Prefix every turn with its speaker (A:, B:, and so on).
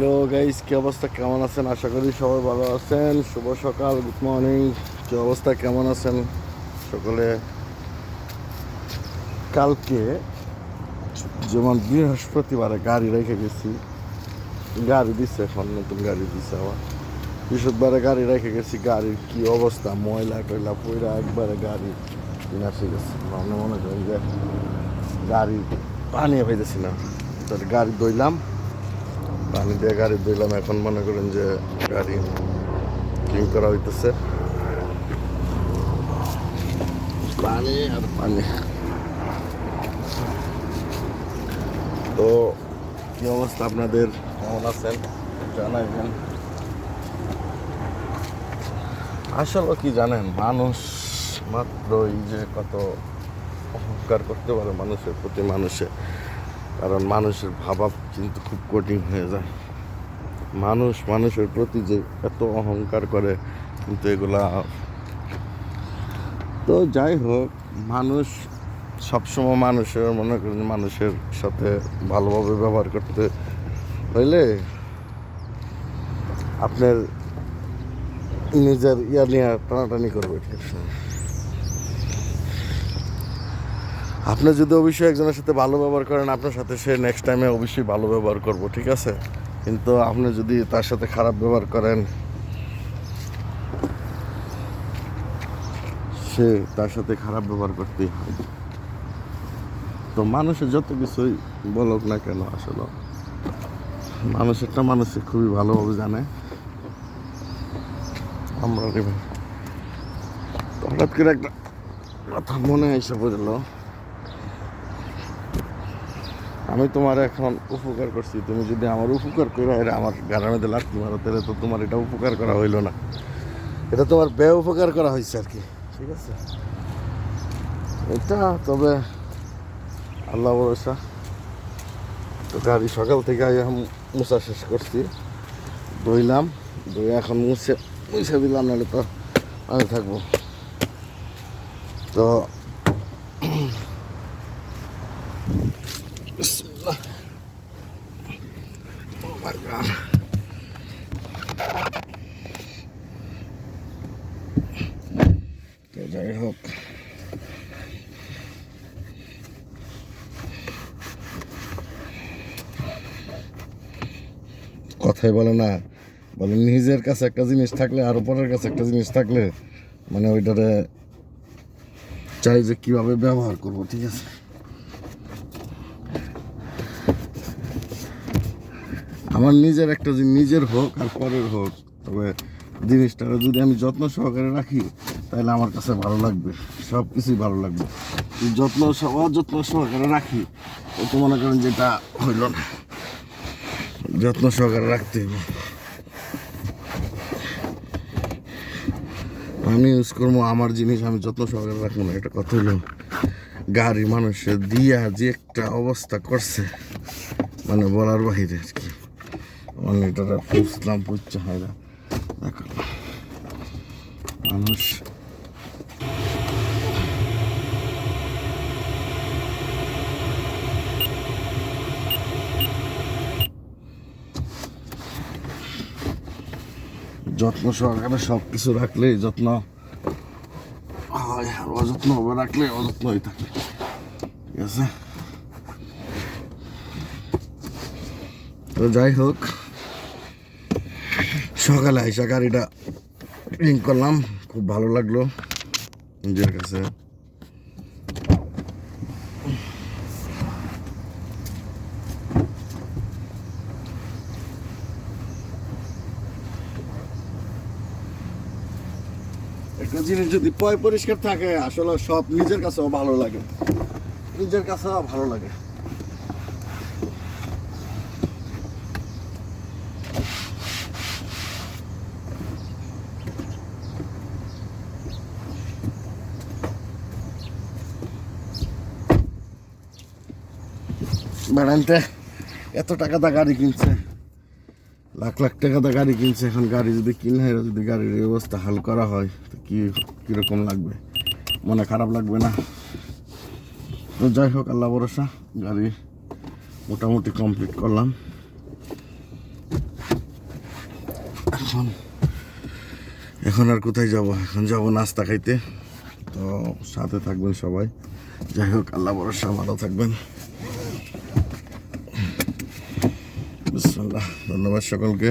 A: Hello guys, কি অবস্থা? কেমন আছেন? আশা করি সবাই ভালো আছেন। শুভ সকাল গুড মর্নিং কি অবস্থা? কেমন আছেন সকলে? কালকে যেমন বৃহস্পতিবারে গাড়ি রেখে গেছি, গাড়ি দিচ্ছে এখন, নতুন গাড়ি দিচ্ছে আমার বৃহস্পতিবারে গাড়ি রেখে গেছি, গাড়ির কি অবস্থা? ময়লা টয়লা পয়লা একবারে গাড়ি কিনা গেছে। মনে মনে করেন যে গাড়ি পানি পাইতেছি না। তাহলে গাড়ি দইলাম পানি দিয়ে গাড়ি ধুইলাম এখন মনে করেন যে গাড়ি ক্লিন করা হইতেছে। পানি আর পানি। তো, কি অবস্থা আপনাদের? কেমন আছেন? জানাইবেন। আসলে কি জানেন, মানুষ মাত্র এই যে কত অহংকার করতে পারে মানুষের প্রতি মানুষে। কারণ মানুষের ভাবা কিন্তু খুব কঠিন হয়ে যায়। মানুষ মানুষের প্রতি যে এত অহংকার করে কিন্তু এগুলা তো যাই হোক, মানুষ সবসময় মানুষের, মনে করেন মানুষের সাথে ভালোভাবে ব্যবহার করতে হইলে আপনার নিজের ইয়া নিয়ে টানাটানি করবে ঠিক আছে। আপনি যদি অবশ্যই একজনের সাথে ভালো ব্যবহার করেন, আপনার সাথে সে নেক্সট টাইমে অবশ্যই ভালো ব্যবহার করব, ঠিক আছে? কিন্তু আপনি যদি তার সাথে খারাপ ব্যবহার করেন, সে তার সাথে খারাপ ব্যবহার করতেই হয়। তো মানুষের যত কিছুই বলক না কেন, আসলে মানুষেরটা মানুষের খুবই ভালোভাবে জানে। আমরা হঠাৎ করে একটা কথা মনে এসে পড়ল। আমি তোমার এখন উপকার করছি। তুমি যদি আমার উপকার করে এটা আমার গাড়ার মধ্যে লাঠি মারো, তাহলে তো তোমার এটা উপকার করা হইল না। এটা তোমার বে উপকার করা হয়েছে আর কি, ঠিক আছে? এটা তবে আল্লাহ ভরসা। তো গাড়ি সকাল থেকে মুছা শেষ করছি। ধুইলাম ধুয়ে এখন মুছে মুছে দিলাম, নাহলে তো আমি থাকব। তো Oh my god. যাই হোক কথাই বলে না। বলে নিজের কাছে একটা জিনিস থাকলে আর পরের কাছে একটা জিনিস থাকলে মানে ওইটারে চাই যে কীভাবে ব্যবহার করব, ঠিক আছে? আমার নিজের একটা জিনিস, নিজের হোক আর পরের হোক, তবে জিনিসটা যদি আমি যত্ন সহকারে রাখি, তাহলে আমার কাছে ভালো লাগবে সব কিছুই ভালো লাগবে। যত্ন অযত্ন সহকারে রাখি তো মনে করেন যেটা হইল না। যত্ন সহকারে রাখতে হবে আমি ইউজ করব, আমার জিনিস আমি যত্ন সহকারে রাখব না, এটা কথা হইল। গাড়ি মানুষের দিয়া যে একটা অবস্থা করছে মানে বলার বাহিরে আর কি। পুষলাম হয় না মানুষ। যত্ন সহকারে সব কিছু রাখলে যত্ন। হয়, অযত্ন হবে, রাখলে অযত্নই থাকে। ঠিক আছে? তো যাই হোক। সকালে আইসা গাড়িটা ক্লিন করলাম। খুব ভালো লাগল নিজের কাছে। একটা জিনিস যদি পয় পরিষ্কার থাকে, আসলে সব নিজের কাছেও ভালো লাগে। নিজের কাছেও ভালো লাগে। বেড়ানতে এত টাকা দা গাড়ি কিনছে, লাখ লাখ টাকা দা গাড়ি কিনছে, এখন গাড়ি যদি কিনে, যদি গাড়ির এই অবস্থা হাল করা হয়, তো কী, কীরকম লাগবে? মনে খারাপ লাগবে না? তো যাই হোক, আল্লাহ ভরসা, গাড়ি মোটামুটি কমপ্লিট করলাম। এখন এখন আর কোথায় যাব? এখন যাব নাস্তা খাইতে। তো সাথে থাকবেন সবাই। যাই হোক, আল্লাহ ভরসা, ভালো থাকবেন। বিসমিল্লাহ ধন্যবাদ সকলকে।